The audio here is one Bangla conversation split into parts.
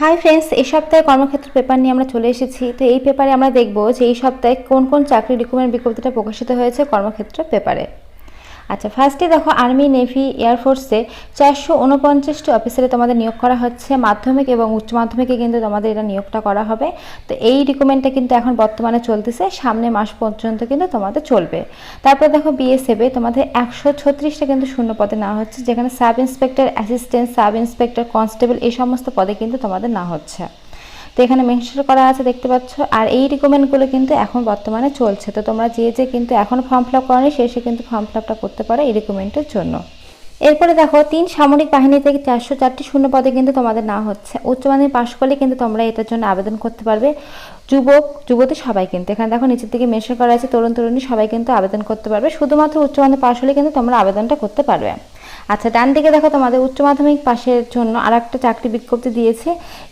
হাই ফ্রেন্ডস এই সপ্তাহে কর্মক্ষেত্র পেপার নিয়ে আমরা চলে এসেছি। তো এই পেপারে আমরা দেখব যে এই সপ্তাহে কোন কোন চাকরি রিক্রুটমেন্ট বিজ্ঞপ্তিটা প্রকাশিত হয়েছে কর্মক্ষেত্র পেপারে আচ্ছা ফার্স্টে দেখো আর্মি নেভি এয়ারফোর্সে চারশো উনপঞ্চাশটি অফিসারে তোমাদের নিয়োগ করা হচ্ছে। মাধ্যমিক এবং উচ্চ মাধ্যমিকে কিন্তু তোমাদের এটা নিয়োগটা করা হবে। তো এই রিক্রুটমেন্টটা কিন্তু এখন বর্তমানে চলতেছে। সামনে মাস পর্যন্ত কিন্তু তোমাদের চলবে। তারপর দেখো বিএসএফে তোমাদের একশো ছত্রিশটা কিন্তু শূন্য পদে নেওয়া হচ্ছে, যেখানে sub inspector assistant sub inspector constable এই সমস্ত পদে কিন্তু তোমাদের না হচ্ছে। তো এখানে মেনশন করা আছে, দেখতে পাচ্ছ। আর এই রিকমেন্ডগুলো কিন্তু এখন বর্তমানে চলছে। তো তোমরা যে যে কিন্তু এখন ফর্ম ফিল আপ করনি, সে সে কিন্তু ফর্ম ফিল আপটা করতে পারো এই রিকমেন্ডের জন্য। এরপরে দেখো, তিন সামরিক বাহিনী থেকে চারশো চারটি শূন্য পদে কিন্তু তোমাদের না হচ্ছে। উচ্চ মাধ্যমিক পাশ করলে কিন্তু তোমরা এটার জন্য আবেদন করতে পারবে। যুবক, যুবতী সবাই কিন্তু। এখানে দেখো নিচের দিকে মেনশন করা আছে, তরুণ, তরুণী সবাই কিন্তু আবেদন করতে পারবে। শুধুমাত্র উচ্চ মাধ্যমিক পাশ হলে কিন্তু তোমরা আবেদনটা করতে পারবে। আচ্ছা ডান দিকে দেখো তোমাদের উচ্চ মাধ্যমিক পাশের জন্য আর একটা চাকরি বিজ্ঞপ্তি দিয়েছে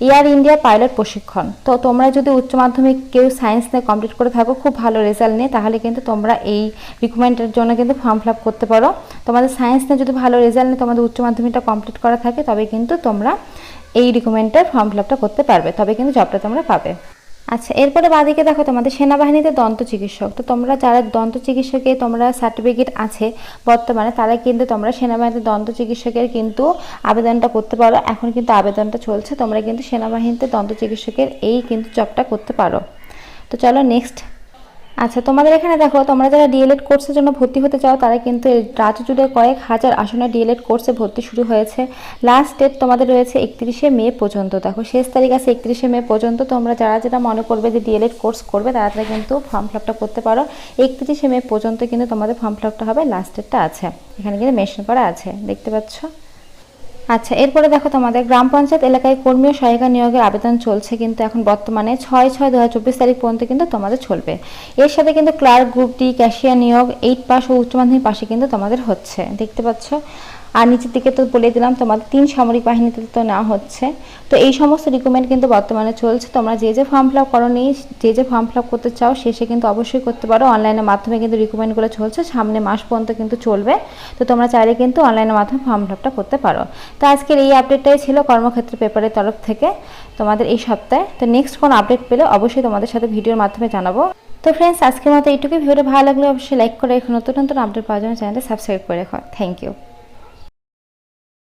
এয়ার ইন্ডিয়া পাইলট প্রশিক্ষণ। তো তোমরা যদি উচ্চ মাধ্যমিক কেউ সায়েন্স নিয়ে কমপ্লিট করে থাকো, খুব ভালো রেজাল্ট নিয়ে, তাহলে কিন্তু তোমরা এই রিক্রুটমেন্টের জন্য কিন্তু ফর্ম ফিল করতে পারো। তোমাদের সায়েন্স নিয়ে যদি ভালো রেজাল্ট নিয়ে তোমাদের উচ্চ মাধ্যমিকটা কমপ্লিট করা থাকে, তবে কিন্তু তোমরা এই রিক্রুটমেন্টের ফর্ম ফিল করতে পারবে, তবে কিন্তু জবটা তোমরা পাবে। আচ্ছা এরপরে বাদিকে দেখো, তোমাদের সেনাবাহিনীতে দন্ত চিকিৎসক। তো তোমরা যারা দন্ত চিকিৎসকে তোমরা সার্টিফিকেট আছে বর্তমানে, তারা কিন্তু তোমরা সেনাবাহিনীতে দন্ত চিকিৎসকের কিন্তু আবেদনটা করতে পারো। এখন কিন্তু আবেদনটা চলছে, তোমরা কিন্তু সেনাবাহিনীতে দন্ত চিকিৎসকের এই কিন্তু জবটা করতে পারো। তো চলো নেক্সট আচ্ছা তোমাদের এখানে দেখো, তোমরা যারা ডিএলএড কোর্সের জন্য ভর্তি হতে চাও, তারা কিন্তু রাজ্য জুড়ে কয়েক হাজার আসনে ডিএলএড কোর্সে ভর্তি শুরু হয়েছে। লাস্ট ডেট তোমাদের রয়েছে একত্রিশে মে পর্যন্ত। দেখো, শেষ তারিখ আছে একত্রিশে মে পর্যন্ত। তোমরা যারা যারা মনে করবে যে ডিএলএড কোর্স করবে, তারা তারা কিন্তু ফর্ম ফিল আপটা করতে পারো। একত্রিশে মে পর্যন্ত কিন্তু তোমাদের ফর্ম ফিল আপটা হবে। লাস্ট ডেটটা আছে। এখানে কিন্তু মেশিন করা আছে। দেখতে পাচ্ছ? আচ্ছা এরপরে দেখো তোমাদের, গ্রাম পঞ্চায়েত এলাকায় কর্মী ও সহায়িকা নিয়োগের আবেদন চলছে কিন্তু এখন বর্তমানে ছয় ছয় দু তারিখ পর্যন্ত কিন্তু তোমাদের চলবে। এর সাথে কিন্তু ক্লার্ক, গ্রুপ ডি, ক্যাশিয়ার নিয়োগ, এইট পাস ও উচ্চ মাধ্যমিক পাশে কিন্তু তোমাদের হচ্ছে। দেখতে পাচ্ছ? আর নিচের দিকে তো বলে দিলাম, তোমাদের তিন সামরিক বাহিনীতে তো নেওয়া হচ্ছে। তো এই সমস্ত রিকমেন্ড কিন্তু বর্তমানে চলছে। তোমরা যে যে ফর্ম ফিল আপ করো যে যে ফর্ম ফিল আপ করতে চাও, শেষে কিন্তু অবশ্যই করতে পারো। অনলাইনের মাধ্যমে কিন্তু রিকমেন্ডগুলো চলছে। সামনে মাস পর্যন্ত কিন্তু চলবে। তো তোমরা চাইলে কিন্তু অনলাইনের মাধ্যমে ফর্ম ফিল আপটা করতে পারো। তো আজকের এই আপডেটটাই ছিল কর্মক্ষেত্র পেপারের তরফ থেকে। তোমাদের এই সপ্তাহে। তো নেক্সট কোন আপডেট পেলে অবশ্যই তোমাদের সাথে ভিডিওর মাধ্যমে জানাব। তো ফ্রেন্ডস আজকের মতো এইটুকুই। ভিডিওটা ভালো লাগলে অবশ্যই লাইক করে নতুন নতুন আপডেট পাওয়ার জন্য চ্যানেলটা সাবস্ক্রাইব করে রাখো। Thank you